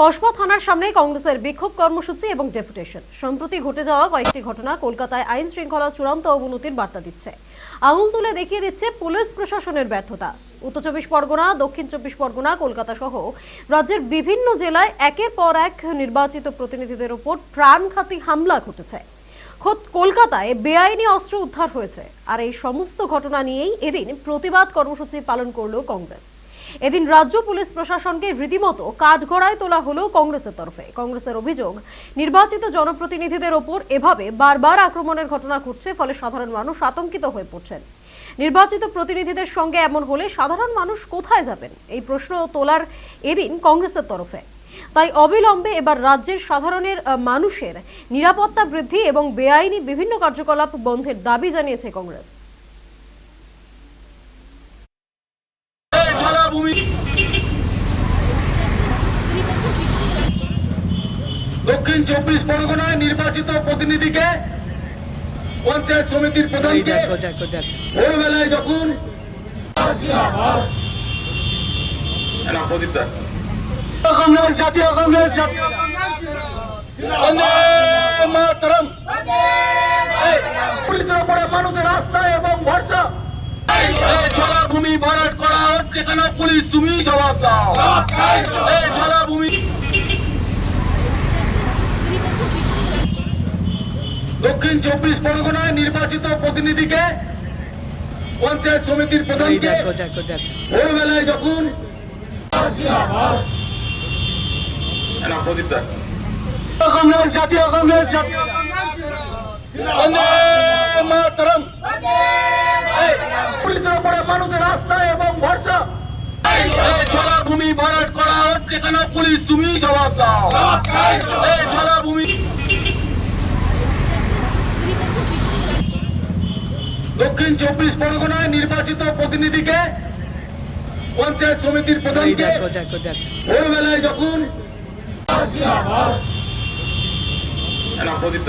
কসবা থানার সামনে কংগ্রেসের বিক্ষোভ কর্মসূচি এবং ডেপুটেশন। সম্প্রতি ঘটে যাওয়া কয়েকটি ঘটনা কলকাতায় আইন শৃঙ্খলা চূড়ান্ত অবনতির বার্তা দিচ্ছে। আঙুল তুলে দেখিয়ে দিচ্ছে পুলিশ প্রশাসনের ব্যর্থতা। উত্তর চব্বিশ পরগনা, দক্ষিণ চব্বিশ পরগনা, কলকাতা সহ রাজ্যের বিভিন্ন জেলায় একের পর এক নির্বাচিত প্রতিনিধিদের উপর প্রাণঘাতী হামলা ঘটেছে। খোদ কলকাতায় বেআইনি অস্ত্র উদ্ধার হয়েছে। আর এই সমস্ত ঘটনা নিয়েই এদিন প্রতিবাদ কর্মসূচি পালন করল কংগ্রেস। এদিন রাজ্য পুলিশ প্রশাসনকে রীতিমতো কাঠগড়ায় তোলা হলো কংগ্রেসের তরফে। কংগ্রেসের অভিযোগ, নির্বাচিত জনপ্রতিনিধিদের ওপর এভাবে বারবার আক্রমণের ঘটনা ঘটছে, ফলে সাধারণ মানুষ আতঙ্কিত হয়ে পড়ছেন। নির্বাচিত প্রতিনিধিদের সঙ্গে এমন হলে সাধারণ মানুষ কোথায় যাবেন? এই প্রশ্ন তোলার এদিন কংগ্রেসের তরফে। তাই অবিলম্বে এবার রাজ্যের সাধারণের মানুষের নিরাপত্তা বৃদ্ধি এবং বেআইনি বিভিন্ন কার্যকলাপ বন্ধের দাবি জানিয়েছে কংগ্রেস। দক্ষিণ চব্বিশ পরগনায় নির্বাচিত প্রতিনিধিকে পঞ্চায়েত সমিতির প্রধানকে ভোরবেলায় যখন জাতীয় কংগ্রেস জাতীয় বন্দে মাতরম। এই, পুলিশের উপরে মানুষের আস্থা এবং ভরসা। এই জলাভূমি ভরাট পুলিশ তুমি জবাব দাও। এই জলাভূমি দক্ষিণ চব্বিশ পরগনায় নির্বাচিত প্রতিনিধিকে পঞ্চায়েত সমিতির প্রধানকে ভোরবেলায় যখন। কংগ্রেস জাতীয় কংগ্রেস জাতীয় বন্দে মাতরম। পুলিশের উপরে মানুষের আস্থা এবং ভরসা। এই ভরাট করা হচ্ছে কেন? পুলিশ তুমি জবাব দাও। এই জলাভূমি দক্ষিণ চব্বিশ পরগনায় নির্বাচিত প্রতিনিধিকে পঞ্চায়েত সমিতির প্রধানকে ভোরবেলায় যখন প্রদীপ।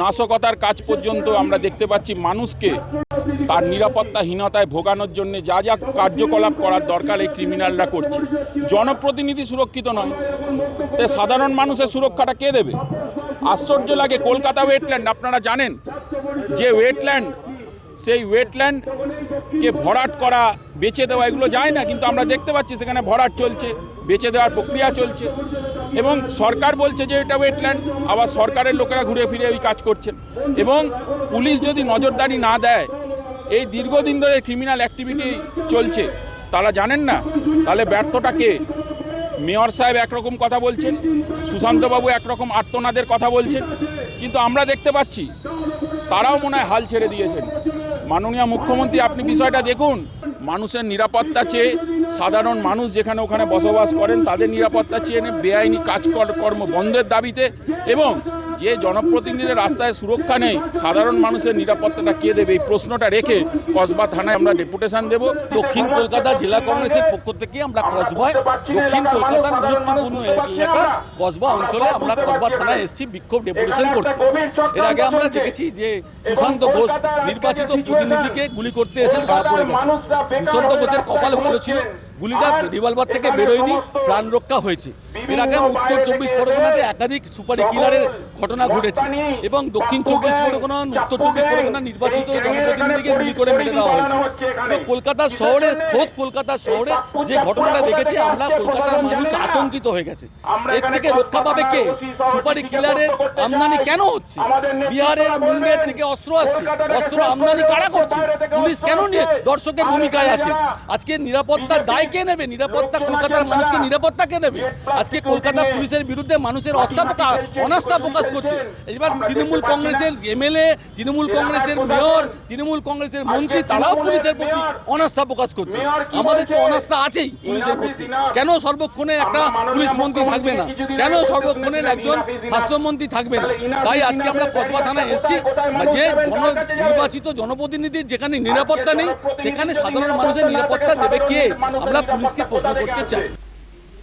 নাশকতার কাজ পর্যন্ত আমরা দেখতে পাচ্ছি মানুষকে তার নিরাপত্তাহীনতায় ভোগানোর জন্য যা যা কার্যকলাপ করার দরকার এই ক্রিমিনালরা করছে। জনপ্রতিনিধি সুরক্ষিত নয়। তে সাধারণ মানুষের সুরক্ষাটা কে দেবে? আশ্চর্য লাগে, কলকাতা ওয়েটল্যান্ড আপনারা জানেন যে ওয়েটল্যান্ড সেই ওয়েটল্যান্ডকে ভরাট করা, বেচে দেওয়া, এগুলো যায় না, কিন্তু আমরা দেখতে পাচ্ছি সেখানে ভরাট চলছে, বেচে দেওয়ার প্রক্রিয়া চলছে। এবং সরকার বলছে যে এটা ওয়েটল্যান্ড আবার সরকারের লোকেরা ঘুরে ফিরে ওই কাজ করছেন। এবং পুলিশ যদি নজরদারি না দেয়, এই দীর্ঘদিন ধরে ক্রিমিনাল অ্যাক্টিভিটি চলছে, তারা জানেন না? তাহলে ব্যর্থটা কে? মেয়র সাহেব একরকম কথা বলছেন, সুশান্তবাবু একরকম আর্তনাদের কথা বলছেন, কিন্তু আমরা দেখতে পাচ্ছি, তারাও মনে হয় হাল ছেড়ে দিয়েছেন। মাননীয় মুখ্যমন্ত্রী, আপনি বিষয়টা দেখুন। মানুষের নিরাপত্তা চেয়ে সাধারণ মানুষ যেখানে ওখানে বসবাস করেন, তাদের নিরাপত্তা চেয়ে বেআইনি কাজকর্ম কর- বন্ধের দাবিতে এবং যে জনপ্রতিনিধিদের রাস্তায় সুরক্ষা নেই, সাধারণ মানুষের নিরাপত্তাটা কে দেবে? এই প্রশ্নটা রেখে কসবা থানায় আমরা ডেপুটেশন দেব। দক্ষিণ কলকাতা জেলা কংগ্রেসের পক্ষ থেকে আমরা কসবায়, দক্ষিণ কলকাতার গুরুত্বপূর্ণ এলাকা কসবা অঞ্চলে আমরা কসবা থানায় এসেছি, বিক্ষোভ ডেপুটেশন করতে। এর আগে আমরা দেখেছি যে সুশান্ত ঘোষ নির্বাচিত প্রতিনিধিকে গুলি করতে এসে ধরা পড়ে গেছে। সুশান্ত ঘোষের কপাল ভালো ছিল গুলিটা রিভলভার থেকে বেরোয়নি প্রাণ রক্ষা হয়েছে। এর আগে উত্তর চব্বিশ পরগনাতে একাধিক সুপারি কিলারের ঘটনা ঘটেছে এবং দক্ষিণ চব্বিশ পরগনা উত্তর চব্বিশ পরগনা নির্বাচিত জনপ্রতিনিধিকে গুলি করে মেরে দেওয়া হয়েছে। এবং কলকাতা শহরে খোদ কলকাতা শহরে যে ঘটনাটা দেখেছি আমরা কলকাতার মানুষ আতঙ্কিত হয়ে গেছে। এর থেকে রক্ষা পাবে কে? সুপারি কিলারের আমদানি কেন হচ্ছে? বিহারের মুঙ্গের থেকে অস্ত্র আসছে। অস্ত্র আমদানি কারা করছে? পুলিশ কেন নিয়ে দর্শকের ভূমিকায় আছে? আজকে নিরাপত্তার দায় কে নেবে নিরাপত্তা কলকাতার মানুষকে নিরাপত্তা কে দেবে আজকে কলকাতা পুলিশের বিরুদ্ধে মানুষের অস্থা অনাস্থা প্রকাশ করছে এবার তৃণমূল কংগ্রেসের এমএলএ তৃণমূল কংগ্রেসের মেয়র তৃণমূল কংগ্রেসের মন্ত্রী তারাও পুলিশের প্রতি অনাস্থা প্রকাশ করছে আমাদের তো অনাস্থা আছেই পুলিশের প্রতি কেন সর্বক্ষণে একটা পুলিশ মন্ত্রী থাকবে না কেন সর্বক্ষণে একজন স্বাস্থ্যমন্ত্রী থাকবে না তাই আজকে আমরা কসবা থানায় এসেছি যে জন নির্বাচিত জনপ্রতিনিধির যেখানে নিরাপত্তা নেই সেখানে সাধারণ মানুষের নিরাপত্তা দেবে কে আমরা পুলিশকে প্রশ্ন করতে চাই